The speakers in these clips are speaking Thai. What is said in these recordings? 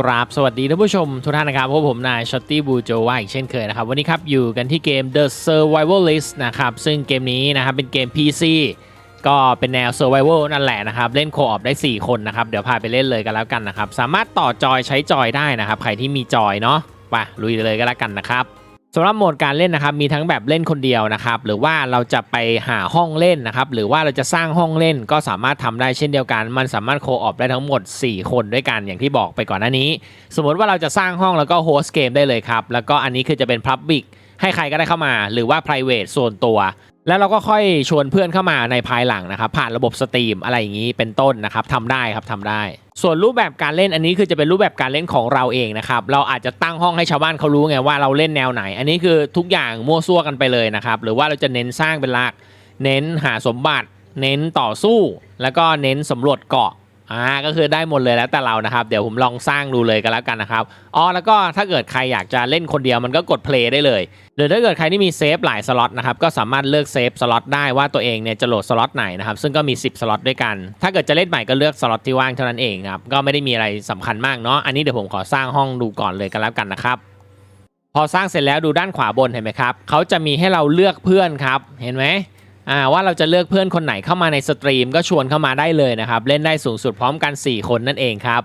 กราบสวัสดีท่านผู้ชมทุกท่านนะครับพบผมนายช็อตตี้บูโจว่าอีกเช่นเคยนะครับ วันนี้ครับอยู่กันที่เกม The Survivalist นะครับ ซึ่งเกมนี้นะครับเป็นเกม PC ก็เป็นแนว Survival นั่นแหละนะครับ เล่นโคออปได้ 4 คนนะครับ เดี๋ยวพาไปเล่นเลยกันแล้วกันนะครับ สามารถต่อจอยใช้จอยได้นะครับ ใครที่มีจอยเนาะไปลุยเลยก็แล้วกันนะครับ สำหรับโหมดการเล่นนะครับมีทั้งแบบเล่นคนเดียวนะครับหรือว่าเราจะไปหาห้องเล่นนะครับหรือว่าเราจะสร้างห้องเล่นก็สามารถทำได้เช่นเดียวกัน มันสามารถโคออฟได้ทั้งหมด 4 คนด้วยกันอย่างที่บอกไปก่อนหน้านี้ สมมติว่าเราจะสร้างห้องแล้วก็โฮสเกมได้เลยครับแล้วก็อันนี้คือจะเป็นพับบิกให้ใครก็ได้เข้ามา หรือว่า private ส่วนตัว แล้วเราก็ค่อยชวนเพื่อนเข้ามาในภายหลังนะครับ ผ่านระบบสตรีมอะไรอย่างนี้เป็นต้นนะครับทำได้ครับทำได้ ส่วนรูปแบบการเล่นอันนี้คือจะเป็นรูปแบบการเล่นของเราเองนะครับเราอาจจะตั้งห้องให้ชาวบ้านเขารู้ไงว่าเราเล่นแนวไหน อันนี้คือทุกอย่างมั่วซั่วกันไปเลยนะครับหรือว่าเราจะเน้นสร้างเป็นหลัก เน้นหาสมบัติ เน้นต่อสู้ แล้วก็เน้นสำรวจเกาะ อ่าก็คือได้หมดเลยแล้วแต่เรานะครับ เดี๋ยวผมลองสร้างดูเลยกันแล้วกันนะครับอ๋อแล้วก็ถ้าเกิดใครอยากจะเล่นคนเดียวมันก็กด play ได้เลย หรือถ้าเกิดใครที่มีเซฟหลายสล็อตนะครับก็สามารถเลือกเซฟสล็อตได้ว่าตัวเองเนี่ยจะโหลดสล็อตไหนนะครับซึ่งก็มี 10 สล็อตด้วยกัน ถ้าเกิดจะเล่นใหม่ก็เลือกสล็อตที่ว่างเท่านั้นเองครับก็ไม่ได้มีอะไรสำคัญมากเนาะอันนี้เดี๋ยวผมขอสร้างห้องดูก่อนเลยกันแล้วกันนะครับพอสร้างเสร็จแล้วดูด้านขวาบนเห็นไหมครับเขาจะมีให้เราเลือกเพื่อนครับเห็นไหม ว่าเราจะเลือกเพื่อนคนไหนเข้ามาในสตรีมก็ชวนเข้ามาได้เลยนะครับ เล่นได้สูงสุดพร้อมกัน 4 คนนั่นเองครับ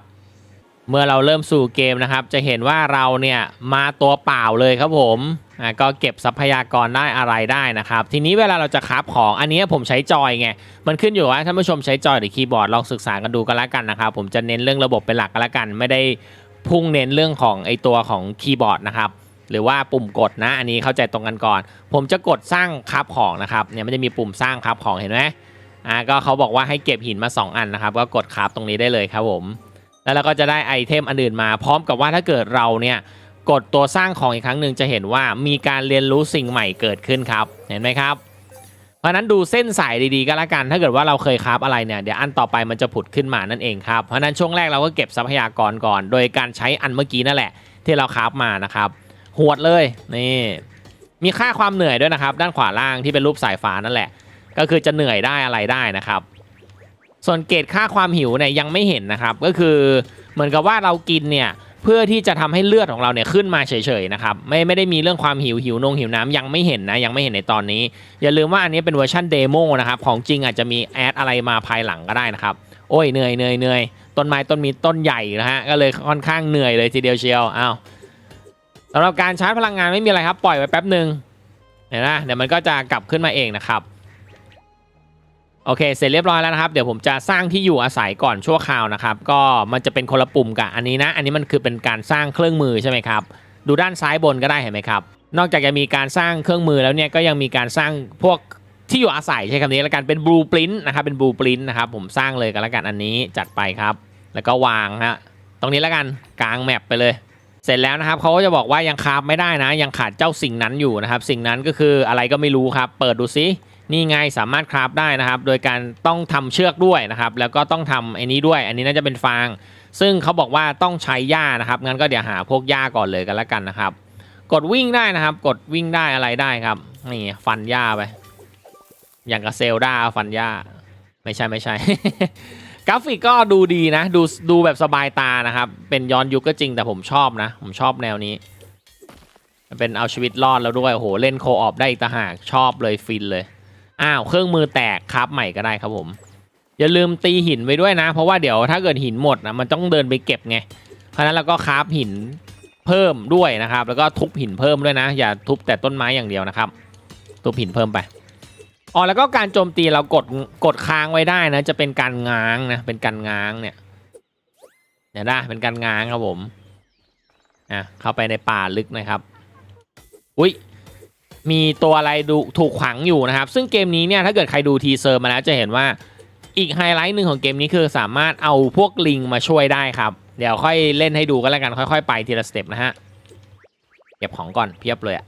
เมื่อเราเริ่มสู่เกมนะครับ จะเห็นว่าเราเนี่ยมาตัวเปล่าเลยครับผมอ่าก็เก็บทรัพยากรได้อะไรได้นะครับ ทีนี้เวลาเราจะคราฟของอันนี้ผมใช้จอยไงมันขึ้นอยู่ว่าท่านผู้ชมใช้จอยหรือคีย์บอร์ดลองศึกษากันดูกันแล้วกันนะครับผมจะเน้นเรื่องระบบเป็นหลักกันแล้วกัน ไม่ได้พุ่งเน้นเรื่องของไอตัวของคีย์บอร์ดนะครับ หรือว่าปุ่มกดนะ อันนี้เข้าใจตรงกันก่อน ผมจะกดสร้างคราฟของนะครับเนี่ยมันจะมีปุ่มสร้างคราฟของเห็นไหมอ่าก็เขาบอกว่าให้เก็บหินมา 2 อันนะครับ ก็กดคราฟตรงนี้ได้เลยครับผม แล้วเราก็จะได้ไอเทมอันอื่นมา พร้อมกับว่าถ้าเกิดเราเนี่ยกดตัวสร้างของอีกครั้งหนึ่งจะเห็นว่ามีการเรียนรู้สิ่งใหม่เกิดขึ้นครับ เห็นไหมครับ เพราะนั้นดูเส้นสายดีๆก็แล้วกัน ถ้าเกิดว่าเราเคยคราฟอะไรเนี่ยเดี๋ยวอันต่อไปมันจะผุดขึ้นมานั่นเองครับเพราะฉะนั้นช่วงแรกเราก็เก็บทรัพยากรก่อน โดยการใช้อันเมื่อกี้นั่นแหละ ที่เราคราฟมานะครับ หวดเลยนี่มีค่าความเหนื่อยด้วยนะครับ ด้านขวาล่างที่เป็นรูปสายฟ้านั่นแหละ ก็คือจะเหนื่อยได้อะไรได้นะครับ ส่วนเกรดค่าความหิวเนี่ยยังไม่เห็นนะครับ ก็คือเหมือนกับว่าเรากินเนี่ยเพื่อที่จะทำให้เลือดของเราเนี่ยขึ้นมาเฉยๆนะครับไม่ไม่ได้มีเรื่องความหิวหิวนงหิวน้ำยังไม่เห็นนะยังไม่เห็นในตอนนี้ อย่าลืมว่าอันนี้เป็นเวอร์ชันเดโมนะครับของจริงอาจจะมีแอดอะไรมาภายหลังก็ได้นะครับโอ้ยเหนื่อยเหนื่อยเหนื่อยต้นไม้ต้นมีต้นใหญ่นะฮะก็เลยค่อนข้างเหนื่อยเลยทีเดียวเชียวอ้าว สำหรับการชาร์จพลังงานไม่มีอะไรครับ ปล่อยไว้แป๊บหนึ่งเห็นนะเดี๋ยวมันก็จะกลับขึ้นมาเองนะครับโอเค เสร็จเรียบร้อยแล้วนะครับ เดี๋ยวผมจะสร้างที่อยู่อาศัยก่อนชั่วคราวนะครับ ก็มันจะเป็นคนละปุ่มกับอันนี้นะ อันนี้มันคือเป็นการสร้างเครื่องมือใช่ไหมครับ ดูด้านซ้ายบนก็ได้เห็นไหมครับ นอกจากจะมีการสร้างเครื่องมือแล้วเนี่ยก็ยังมีการสร้างพวกที่อยู่อาศัยใช้คำนี้แล้วกันเป็นบลูปรินต์นะครับเป็นบลูปรินต์นะครับผมสร้างเลยกันแล้วกันอันนี้จัดไปครับ แล้วก็วางฮะตรงนี้แล้วกันกลางแมปไปเลย เสร็จแล้วนะครับเขาก็จะบอกว่ายังคราฟไม่ได้นะ ยังขาดเจ้าสิ่งนั้นอยู่นะครับ สิ่งนั้นก็คืออะไรก็ไม่รู้ครับ เปิดดูซินี่ไงสามารถคราฟได้นะครับ โดยการต้องทำเชือกด้วยนะครับ แล้วก็ต้องทำไอ้นี้ด้วย อันนี้น่าจะเป็นฟาง ซึ่งเขาบอกว่าต้องใช้หญ้านะครับ งั้นก็เดี๋ยวหาพวกหญ้าก่อนเลยกันล้วกันนะครับ กดวิ่งได้นะครับ กดวิ่งได้อะไรได้ครับ นี่ฟันหญ้าไป อย่างกับเซลดาฟันหญ้า ไม่ใช่ไม่ใช่ กราฟิกก็ดูดีนะ ดูดูแบบสบายตานะครับ เป็นย้อนยุคก็จริงแต่ผมชอบนะ ผมชอบแนวนี้ มันเป็นเอาชีวิตรอดแล้วด้วยโอ้โหเล่นโคออปได้อีกต่างหากชอบเลยฟินเลย อ้าว เครื่องมือแตกครับใหม่ก็ได้ครับผม อย่าลืมตีหินไว้ด้วยนะ เพราะว่าเดี๋ยวถ้าเกิดหินหมดนะมันต้องเดินไปเก็บไง เพราะฉะนั้นเราก็คราฟหินเพิ่มด้วยนะครับ แล้วก็ทุบหินเพิ่มด้วยนะ อย่าทุบแต่ต้นไม้อย่างเดียวนะครับ ทุบหินเพิ่มไป อ๋อแล้วก็การโจมตีเรากดกดค้างไว้ได้นะ จะเป็นการง้างนะ เป็นการง้างเนี่ยเดี๋ยวได้เป็นการง้างครับผมอะเข้าไปในป่าลึกนะครับ อุ้ยมีตัวอะไรดูถูกขวางอยู่นะครับ ซึ่งเกมนี้เนี่ยถ้าเกิดใครดูทีเซอร์มาแล้วจะเห็นว่าอีกไฮไลท์หนึ่งของเกมนี้คือสามารถเอาพวกลิงมาช่วยได้ครับ เดี๋ยวค่อยเล่นให้ดูก็แล้วกันค่อย ๆ ไปทีละสเต็ปนะฮะเก็บของก่อนเพียบเลยอะ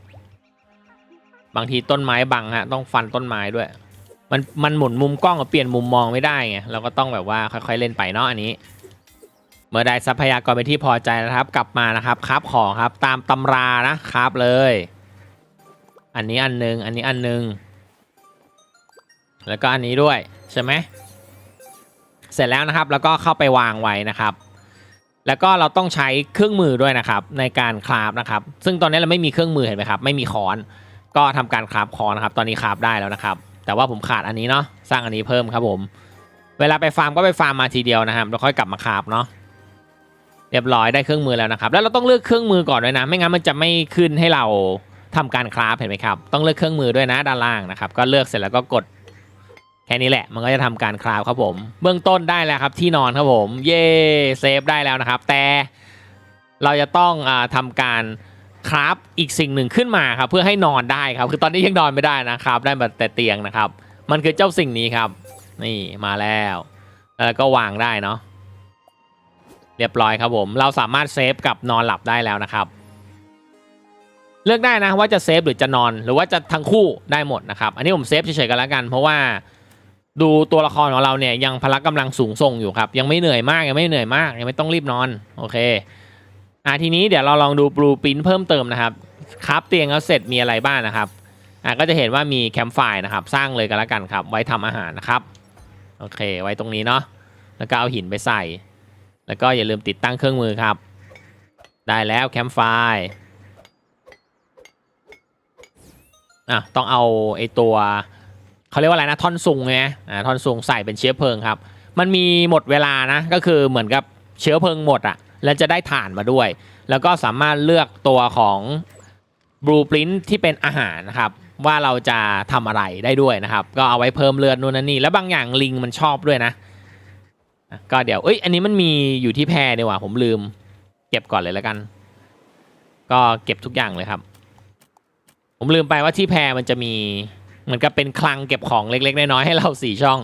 บางทีต้นไม้บังฮะต้องฟันต้นไม้ด้วย มันมันหมุนมุมกล้องเปลี่ยนมุมมองไม่ได้ไงเราก็ต้องแบบว่าค่อยๆเล่นไปเนาะอันนี้ เมื่อได้ทรัพยากรเป็นที่พอใจนะครับ กลับมานะครับคราบของครับตามตำรานะครับเลย อันนี้อันหนึงอันนี้อันหนึงแล้วก็อันนี้ด้วยใช่ไหมเสร็จแล้วนะครับแล้วก็เข้าไปวางไว้นะครับ แล้วก็เราต้องใช้เครื่องมือด้วยนะครับในการคราฟนะครับ ซึ่งตอนนี้เราไม่มีเครื่องมือเห็นไหมครับ ไม่มีค้อน ก็ทำการคราฟคอนะครับ ตอนนี้คราฟได้แล้วนะครับ แต่ว่าผมขาดอันนี้เนาะสร้างอันนี้เพิ่มครับผม เวลาไปฟาร์มก็ไปฟาร์มมาทีเดียวนะครับแล้วค่อยกลับมาคราฟเนาะเรียบร้อยได้เครื่องมือแล้วนะครับ แล้วเราต้องเลือกเครื่องมือก่อนด้วยนะ ไม่งั้นมันจะไม่ขึ้นให้เราทำการคราฟเห็นไหมครับ ต้องเลือกเครื่องมือด้วยนะด้านล่างนะครับ ก็เลือกเสร็จแล้วก็กดแค่นี้แหละ มันก็จะทำการคราฟครับผม เบื้องต้นได้แล้วครับที่นอนครับผม เย่เซฟได้แล้วนะครับ แต่เราจะต้องอาทำการ คราฟอีกสิ่งหนึ่งขึ้นมาครับเพื่อให้นอนได้ครับ คือตอนนี้ยังนอนไม่ได้นะครับ ได้แต่เตียงนะครับ มันคือเจ้าสิ่งนี้ครับ นี่มาแล้ว แล้วก็วางได้เนาะเรียบร้อยครับผมเราสามารถเซฟกับนอนหลับได้แล้วนะครับ เลือกได้นะว่าจะเซฟหรือจะนอนหรือว่าจะทั้งคู่ได้หมดนะครับ อันนี้ผมเซฟเฉยๆกันแล้วกัน เพราะว่าดูตัวละครของเราเนี่ยยังพละกำลังสูงส่งอยู่ครับ ยังไม่เหนื่อยมากยังไม่เหนื่อยมากยังไม่ต้องรีบนอนโอเค อะทีนี้เดี๋ยวเราลองดูบลูปินเพิ่มเติมนะครับครับเตียงแล้วเสร็จมีอะไรบ้างนะครับอะก็จะเห็นว่ามีแคมป์ไฟนะครับ สร้างเลยกันแล้วกันครับ ไว้ทำอาหารนะครับโอเค ไว้ตรงนี้เนาะแล้วก็เอาหินไปใส่ แล้วก็อย่าลืมติดตั้งเครื่องมือครับ ได้แล้วแคมป์ไฟอะต้องเอาไอตัวเขาเรียกว่าอะไรนะท่อนซุงไงอ่าท่อนซุงใส่เป็นเชื้อเพลิงครับ มันมีหมดเวลานะก็คือเหมือนกับเชื้อเพลิงหมดอะ่ะ แล้วจะได้ถ่านมาด้วย แล้วก็สามารถเลือกตัวของบลูปรินที่เป็นอาหารนะครับ ว่าเราจะทำอะไรได้ด้วยนะครับ ก็เอาไว้เพิ่มเลือดนู่นนั่นนี่แล้วบางอย่างลิงมันชอบด้วยนะอะก็เดี๋ยวเอ้ยอันนี้มันมีอยู่ที่แพรดีกว่าผมลืม เก็บก่อนเลยแล้วกัน ก็เก็บทุกอย่างเลยครับ ผมลืมไปว่าที่แพรมันจะมีเหมือนกับเป็นคลังเก็บของเล็กๆน้อยๆให้เราสี่ช่อง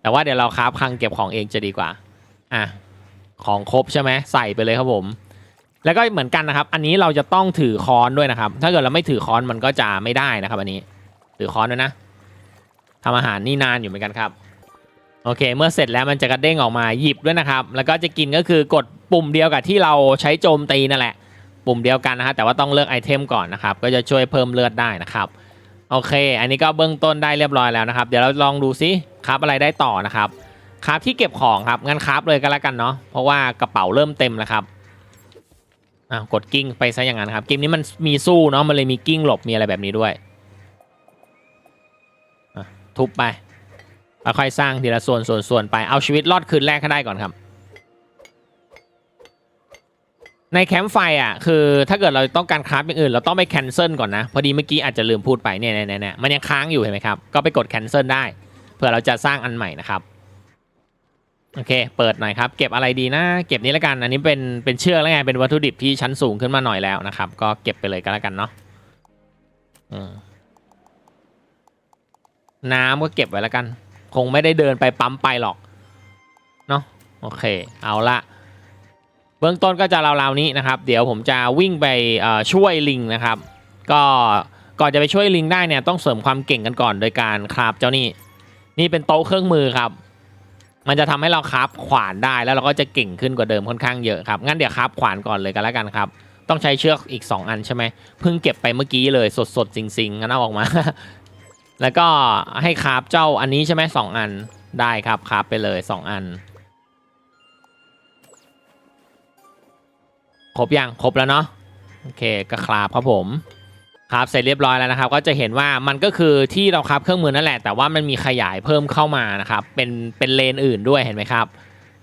แต่ว่าเดี๋ยวเราคราฟคลังเก็บของเองจะดีกว่า อะ ของครบใช่ไหมใส่ไปเลยครับผม แล้วก็เหมือนกันนะครับ อันนี้เราจะต้องถือค้อนด้วยนะครับ ถ้าเกิดเราไม่ถือค้อนมันก็จะไม่ได้นะครับ อันนี้ ถือค้อนด้วยนะทำอาหารนี่นานอยู่เหมือนกันครับ โอเค เมื่อเสร็จแล้วมันจะกระเด้งออกมาหยิบด้วยนะครับ แล้วก็จะกินก็คือกดปุ่มเดียวกับที่เราใช้โจมตีนั่นแหละ ปุ่มเดียวกันนะฮะแต่ว่าต้องเลือกไอเทมก่อนนะครับ ก็จะช่วยเพิ่มเลือดได้นะครับโอเค อันนี้ก็เบื้องต้นได้เรียบร้อยแล้วนะครับ เดี๋ยวเราลองดูซิครับอะไรได้ต่อนะครับ ครับที่เก็บของครับงั้นครับเลยก็แล้วกันเนาะเพราะว่ากระเป๋าเริ่มเต็มแล้วครับอ่ากดกิ้งไปซะอย่างนั้นครับเกมนี้มันมีสู้เนาะมันเลยมีกิ้งหลบมีอะไรแบบนี้ด้วยทุบไปค่อยสร้างทีละส่วนส่วนส่วนไปเอาชีวิตรอดคืนแรกให้ได้ก่อนครับ ในแคมป์ไฟอะคือถ้าเกิดเราต้องการคราฟอย่างอื่น เราต้องไปแคนเซิลก่อนนะ พอดีเมื่อกี้อาจจะลืมพูดไปเนี่ยเนี่ยเนี่ยมันยังค้างอยู่เห็นไหมครับ ก็ไปกดแคนเซิลได้เผื่อเราจะสร้างอันใหม่นะครับ โอเค เปิดหน่อยครับ เก็บอะไรดีนะ เก็บนี้แล้วกัน อันนี้เป็นเป็นเชือกแล้วไง เป็นวัตถุดิบที่ชั้นสูงขึ้นมาหน่อยแล้วนะครับ ก็เก็บไปเลยก็แล้วกันเนาะน้ำก็เก็บไว้แล้วกัน คงไม่ได้เดินไปปั๊มไปหรอก เนาะโอเค เอาละ เบื้องต้นก็จะราวๆนี้นะครับ เดี๋ยวผมจะวิ่งไปช่วยลิงนะครับ ก็ก่อนจะไปช่วยลิงได้เนี่ยต้องเสริมความเก่งกันก่อนโดยการคราฟเจ้านี่ นี่เป็นโต๊ะเครื่องมือครับ มันจะทำให้เราคราฟขวานได้แล้วเราก็จะเก่งขึ้นกว่าเดิมค่อนข้างเยอะครับ งั้นเดี๋ยวคราฟขวานก่อนเลยกันแล้วกันครับ ต้องใช้เชือกอีก 2 อันใช่ไหมเพิ่งเก็บไปเมื่อกี้เลยสดๆจริงๆงั้นเอาออกมา แล้วก็ให้คราฟเจ้าอันนี้ใช่ไหมสองอันได้ครับคราฟไปเลย 2 อันครบยังครบแล้วเนาะโอเคก็คราฟครับผม คราฟเสร็จเรียบร้อยแล้วนะครับ ก็จะเห็นว่ามันก็คือที่เราคราฟเครื่องมือนั่นแหละ แต่ว่ามันมีขยายเพิ่มเข้ามานะครับเป็นเป็นเลนอื่นด้วยเห็นไหมครับ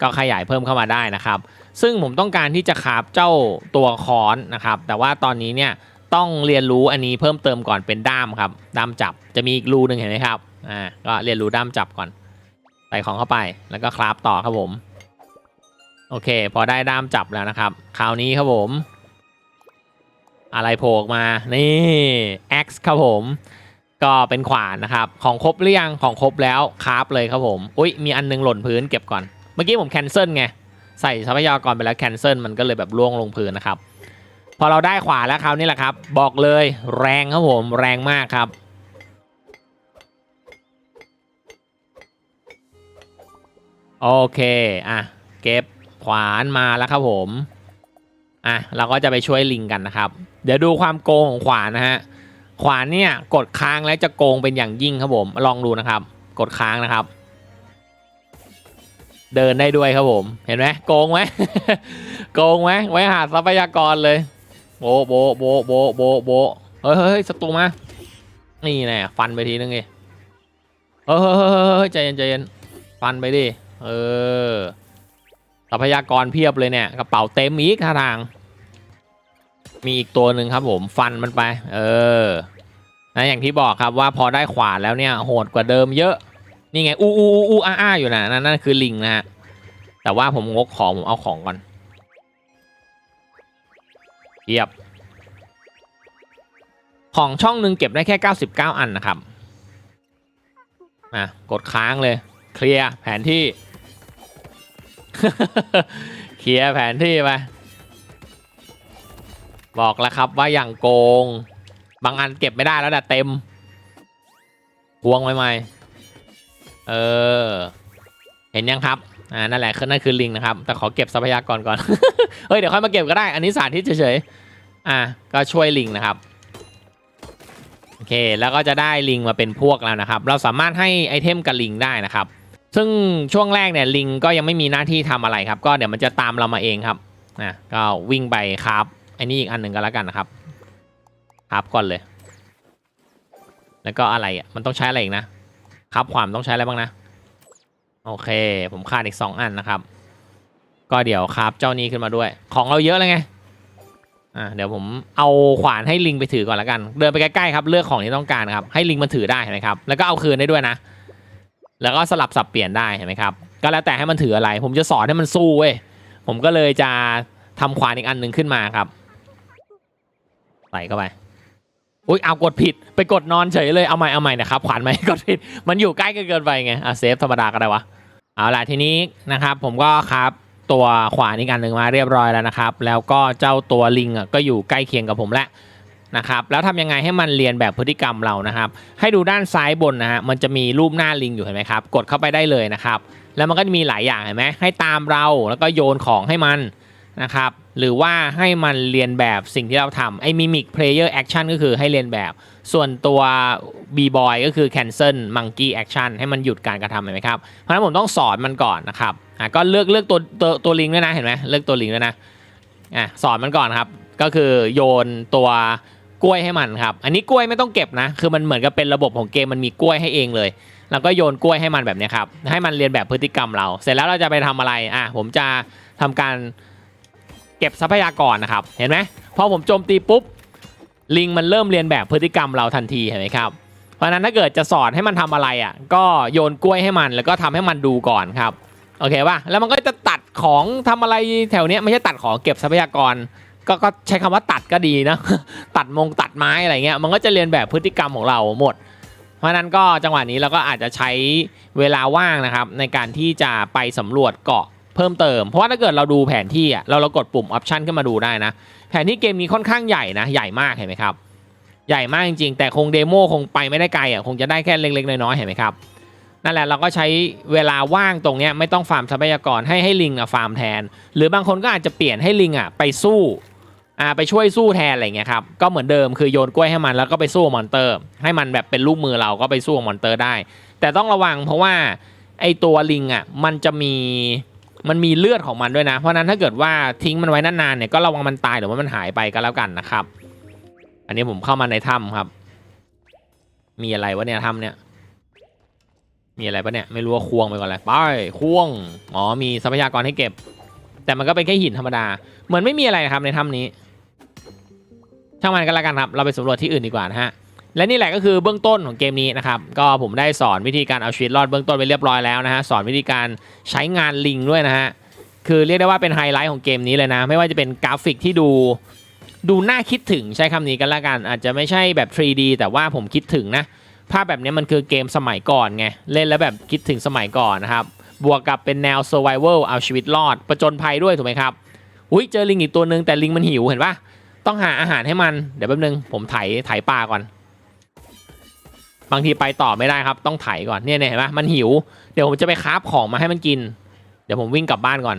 ก็ขยายเพิ่มเข้ามาได้นะครับ ซึ่งผมต้องการที่จะคราฟเจ้าตัวค้อนนะครับ แต่ว่าตอนนี้เนี่ยต้องเรียนรู้อันนี้เพิ่มเติมก่อนเป็นด้ามครับด้ามจับจะมีอีกรูหนึ่งเห็นไหมครับอ่าก็เรียนรู้ด้ามจับก่อนใส่ของเข้าไปแล้วก็คราฟต่อครับผม โอเค พอได้ด้ามจับแล้วนะครับ คราวนี้ครับผม อะไรโผล่มา นี่ X ครับผม ก็เป็นขวานนะครับ ของครบหรือยัง ของครบแล้วคราฟเลยครับผม อุ้ย มีอันนึงหล่นพื้นเก็บก่อน เมื่อกี้ผมแคนเซิลไง ใส่ทรัพยากรไปแล้วแคนเซิลมันก็เลยแบบล่วงลงพื้นนะครับ พอเราได้ขวานแล้วคราวนี้แหละครับ บอกเลยแรงครับผม แรงมากครับโอเค อะ เก็บขวานมาแล้วครับผม อะ เราก็จะไปช่วยลิงกันนะครับ ดี๋ยวดูความโกงของขวานนะฮะ ขวานเนี่ยกดค้างแล้วจะโกงเป็นอย่างยิ่งครับผม ลองดูนะครับ กดค้างนะครับ เดินได้ด้วยครับผม เห็นไหมโกงไหมโกงไหมไว้หาทรัพยากรเลย โบโบโบโบโบโบเฮ้ยเฮ้ยศัตรูมา นี่แน่ฟันไปทีนึงไงเฮ้ยเฮ้ยเฮ้ยเฮ้ยใจเย็นใจเย็นฟันไปดิ เออทรัพยากรเพียบเลยเนี่ยกระเป๋าเต็มอีกท่าทาง มีอีกตัวหนึ่งครับผมฟันมันไป เออนะอย่างที่บอกครับว่าพอได้ขวานแล้วเนี่ยโหดกว่าเดิมเยอะ นี่ไงอู้อู้อู้อู้อ้าอ้าอยู่นะนั่นนั่นคือลิงนะฮะแต่ว่าผมงกของผมเอาของก่อนเทียบ ของช่องหนึ่งเก็บได้แค่ 99 อันนะครับอะกดค้างเลย เคลียร์แผนที่ เคลียร์แผนที่ไป บอกแล้วครับว่าอย่างโกง บางอันเก็บไม่ได้แล้วแต่เต็มพวงไว้ไหมเออ เห็นยังครับ อ่า นั่นแหละคือนั่นคือลิงนะครับ แต่ขอเก็บทรัพยากรก่อน เฮ้ย เดี๋ยวค่อยมาเก็บก็ได้ อันนี้สาธิตเฉยๆ อะก็ช่วยลิงนะครับ โอเค แล้วก็จะได้ลิงมาเป็นพวกแล้วนะครับ เราสามารถให้ไอเทมกับลิงได้นะครับ ซึ่งช่วงแรกเนี่ยลิงก็ยังไม่มีหน้าที่ทำอะไรครับ ก็เดี๋ยวมันจะตามเรามาเองครับนะก็วิ่งไปครับ ไอ้นี่อีกอันหนึ่งก็แล้วกันนะครับครับก่อนเลย แล้วก็อะไรอะมันต้องใช้อะไรอีกนะครับความต้องใช้อะไรบ้างนะ โอเค ผมขาดอีก2อันนะครับ ก็เดี๋ยวครับเจ้านี้ขึ้นมาด้วย ของเราเยอะเลยไงอ่าเดี๋ยวผมเอาขวานให้ลิงไปถือก่อนแล้วกัน เดินไปใกล้ๆครับเลือกของที่ต้องการครับ ให้ลิงมันถือได้เห็นไหมครับ แล้วก็เอาคืนได้ด้วยนะ แล้วก็สลับสับเปลี่ยนได้เห็นไหมครับ ก็แล้วแต่ให้มันถืออะไร ผมจะสอนให้มันสู้เว้ย ผมก็เลยจะทำขวานอีกอันหนึ่งขึ้นมาครับ ใส่เข้าไปอุ้ยเอากดผิดไปกดนอนเฉยเลยเอาใหม่เอาใหม่นะครับขวานใหม่กดผิดมันอยู่ใกล้เกินไปไงอะเซฟธรรมดาก็ได้วะเอาล่ะทีนี้นะครับ ผมก็ครับตัวขวานอีกอันหนึ่งมาเรียบร้อยแล้วนะครับ แล้วก็เจ้าตัวลิงอะก็อยู่ใกล้เคียงกับผมแล้วนะครับแล้วทำยังไงให้มันเรียนแบบพฤติกรรมเรานะครับ ให้ดูด้านซ้ายบนนะฮะมันจะมีรูปหน้าลิงอยู่เห็นไหมครับ กดเข้าไปได้เลยนะครับ แล้วมันก็จะมีหลายอย่างเห็นไหมให้ตามเราแล้วก็โยนของให้มันนะครับ หรือว่าให้มันเรียนแบบสิ่งที่เราทำไอ้ mimic player action ก็คือให้เรียนแบบ ส่วนตัว b boy ก็คือ cancel monkey action ให้มันหยุดการกระทำเห็นไหมครับ เพราะฉะนั้นผมต้องสอนมันก่อนนะครับอะก็เลือกเลือกตัวตัวตัวลิงด้วยนะเห็นไหมเลือกตัวลิงด้วยนะอะสอนมันก่อนครับ ก็คือโยนตัวกล้วยให้มันครับ อันนี้กล้วยไม่ต้องเก็บนะ คือมันเหมือนกับเป็นระบบของเกมมันมีกล้วยให้เองเลย แล้วก็โยนกล้วยให้มันแบบนี้ครับ ให้มันเรียนแบบพฤติกรรมเรา เสร็จแล้วเราจะไปทำอะไร อะ ผมจะทำการ เก็บทรัพยากรนะครับ เห็นไหมพอผมโจมตีปุ๊บ ลิงมันเริ่มเรียนแบบพฤติกรรมเราทันทีเห็นไหมครับเพราะฉะนั้นถ้าเกิดจะสอนให้มันทำอะไรอะ ก็โยนกล้วยให้มันแล้วก็ทำให้มันดูก่อนครับโอเคป่ะแล้วมันก็จะตัดของทำอะไรแถวเนี้ยไม่ใช่ตัดของเก็บทรัพยากรก็ก็ใช้คำว่าตัดก็ดีนะตัดมงตัดไม้อะไรเงี้ยมันก็จะเรียนแบบพฤติกรรมของเราหมด เพราะนั้นก็จังหวะนี้เราก็อาจจะใช้เวลาว่างนะครับ ในการที่จะไปสำรวจเกาะ เพิ่มเติม เพราะว่าถ้าเกิดเราดูแผนที่อะเราเรากดปุ่มออปชันขึ้นมาดูได้นะ แผนที่เกมนี้ค่อนข้างใหญ่นะ ใหญ่มากเห็นไหมครับ ใหญ่มากจริง ๆ แต่คงเดโมคงไปไม่ได้ไกลอะคงจะได้แค่เล็กๆน้อยๆเห็นไหมครับนั่นแหละเราก็ใช้เวลาว่างตรงนี้ไม่ต้องฟาร์มทรัพยากรให้ให้ลิงอะฟาร์มแทน หรือบางคนก็อาจจะเปลี่ยนให้ลิงอะไปสู้อ่าไปช่วยสู้แทนอะไรเงี้ยครับก็เหมือนเดิมคือโยนกล้วยให้มันแล้วก็ไปสู้มอนเตอร์ ให้มันแบบเป็นลูกมือเราก็ไปสู้มอนเตอร์ได้ แต่ต้องระวังเพราะว่าไอตัวลิงอะมันจะมี มันมีเลือดของมันด้วยนะ เพราะนั้นถ้าเกิดว่าทิ้งมันไว้นานๆเนี่ยก็ระวังมันตายหรือว่ามันหายไปก็แล้วกันนะครับ อันนี้ผมเข้ามาในถ้ำครับ มีอะไรวะเนี่ยถ้ำเนี่ย มีอะไรปะเนี่ยไม่รู้ว่าควงไปก่อนเลยไปควงอ๋อมีทรัพยากรให้เก็บ แต่มันก็เป็นแค่หินธรรมดา เหมือนไม่มีอะไรนะครับในถ้ำนี้ ช่างมันก็แล้วกันครับ เราไปสำรวจที่อื่นดีกว่านะฮะ และนี่แหละก็คือเบื้องต้นของเกมนี้นะครับ ก็ผมได้สอนวิธีการเอาชีวิตรอดเบื้องต้นไปเรียบร้อยแล้วนะฮะ สอนวิธีการใช้งานลิงด้วยนะฮะ คือเรียกได้ว่าเป็นไฮไลท์ของเกมนี้เลยนะ ไม่ว่าจะเป็นกราฟิกที่ดูดูน่าคิดถึงใช้คำนี้กันละกัน อาจจะไม่ใช่แบบ 3D แต่ว่าผมคิดถึงนะ ภาพแบบนี้มันคือเกมสมัยก่อนไง เล่นแล้วแบบคิดถึงสมัยก่อนนะครับ บวกกับเป็นแนว survival เอาชีวิตรอด ประจนภัยด้วยถูกไหมครับ อุ้ยเจอลิงอีกตัวหนึ่งแต่ลิงมันหิวเห็นปะต้องหาอาหารให้มัน เดี๋ยวแป๊บนึงผมไถไถปลาก่อน บางทีไปต่อไม่ได้ครับ ต้องไถก่อนเนี่ยเนี่ยเห็นปะมันหิว เดี๋ยวผมจะไปคาฟของมาให้มันกิน เดี๋ยวผมวิ่งกลับบ้านก่อน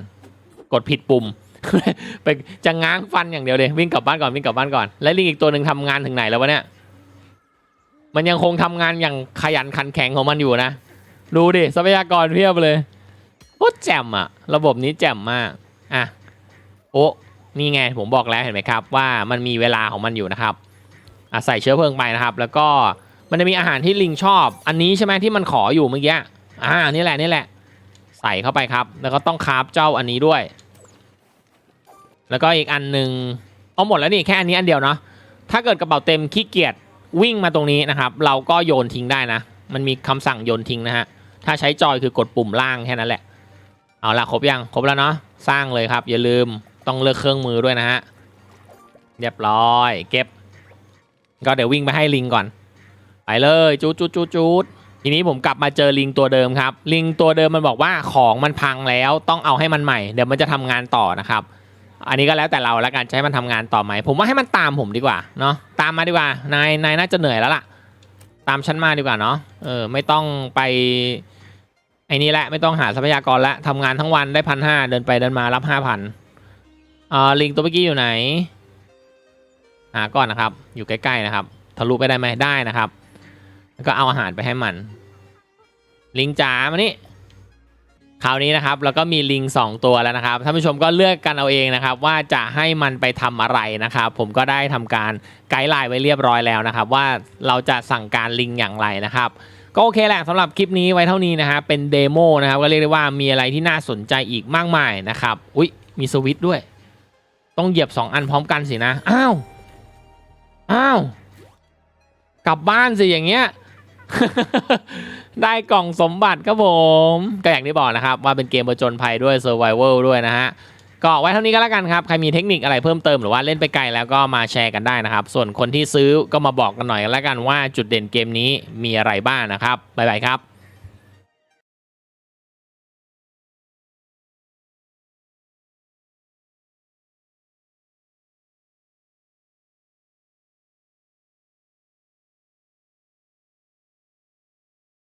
กดผิดปุ่ม ไปจะง้างฟันอย่างเดียวเลยวิ่งกลับบ้านก่อนวิ่งกลับบ้านก่อน และลิงอีกตัวหนึ่งทำงานถึงไหนแล้ววะเนี่ยมันยังคงทำงานอย่างขยันขันแข็งของมันอยู่นะดูดิทรัพยากรเพียบเลยโคตรแจ่มอะระบบนี้แจ่มมากอะโอ้นี่ไงผมบอกแล้วเห็นไหมครับ ว่ามันมีเวลาของมันอยู่นะครับอะใส่เชื้อเพลิงไปนะครับ แล้วก็ มันจะมีอาหารที่ลิงชอบ อันนี้ใช่ไหมที่มันขออยู่เมื่อกี้อ่านี่แหละนี่แหละ ใส่เข้าไปครับ แล้วก็ต้องคราฟเจ้าอันนี้ด้วย แล้วก็อีกอันหนึ่งเอาหมดแล้วนี่แค่อันนี้อันเดียวเนาะถ้าเกิดกระเป๋าเต็มขี้เกียจวิ่งมาตรงนี้นะครับ เราก็โยนทิ้งได้นะ มันมีคำสั่งโยนทิ้งนะฮะถ้าใช้จอยคือกดปุ่มล่างแค่นั้นแหละ เอาละครบยังครบแล้วเนาะสร้างเลยครับ อย่าลืมต้องเลือกเครื่องมือด้วยนะฮะเรียบร้อยเก็บ ก็เดี๋ยววิ่งไปให้ลิงก่อน ไปเลยจูดจูดจูดจูดทีนี้ผมกลับมาเจอลิงตัวเดิมครับ ลิงตัวเดิมมันบอกว่าของมันพังแล้วต้องเอาให้มันใหม่ เดี๋ยวมันจะทำงานต่อนะครับ อันนี้ก็แล้วแต่เราแล้วกันจะให้มันทำงานต่อไหม ผมว่าให้มันตามผมดีกว่าเนาะตามมาดีกว่านายนายน่าจะเหนื่อยแล้วล่ะ ตามฉันมาดีกว่าเนาะเออไม่ต้องไปไอ้นี่แหละไม่ต้องหาทรัพยากรละทำงานทั้งวันได้พันห้าเดินไปเดินมารับห้าพันอ่าลิงตัวเมื่อกี้อยู่ไหนหาก่อนนะครับ อยู่ใกล้ๆนะครับทะลุไปได้ไหมได้นะครับ แล้วก็เอาอาหารไปให้มัน ลิงจ๋ามานี่คราวนี้นะครับแล้วก็มีลิง 2 ตัวแล้วนะครับท่านผู้ชมก็เลือกกันเอาเองนะครับ ว่าจะให้มันไปทำอะไรนะครับ ผมก็ได้ทำการไกด์ไลน์ไว้เรียบร้อยแล้วนะครับ ว่าเราจะสั่งการลิงอย่างไรนะครับก็โอเคแหละสำหรับคลิปนี้ไว้เท่านี้นะฮะเป็นเดโมนะครับก็เรียกได้ว่ามีอะไรที่น่าสนใจอีกมากมายนะครับอุ๊ยมีสวิตด้วย ต้องเหยียบ 2 อันพร้อมกันสินะอ้าวอ้าวกลับบ้านสิอย่างเงี้ย ได้กล่องสมบัติครับผม ก็อย่างที่บอกนะครับ ว่าเป็นเกมประจนภัยด้วย Survival ด้วยนะฮะ ก็ไว้เท่านี้ก็แล้วกันครับ ใครมีเทคนิคอะไรเพิ่มเติมหรือว่าเล่นไปไกลแล้วก็มาแชร์กันได้นะครับ ส่วนคนที่ซื้อก็มาบอกกันหน่อยแล้วกันว่าจุดเด่นเกมนี้มีอะไรบ้างนะครับบ๊ายบายครับ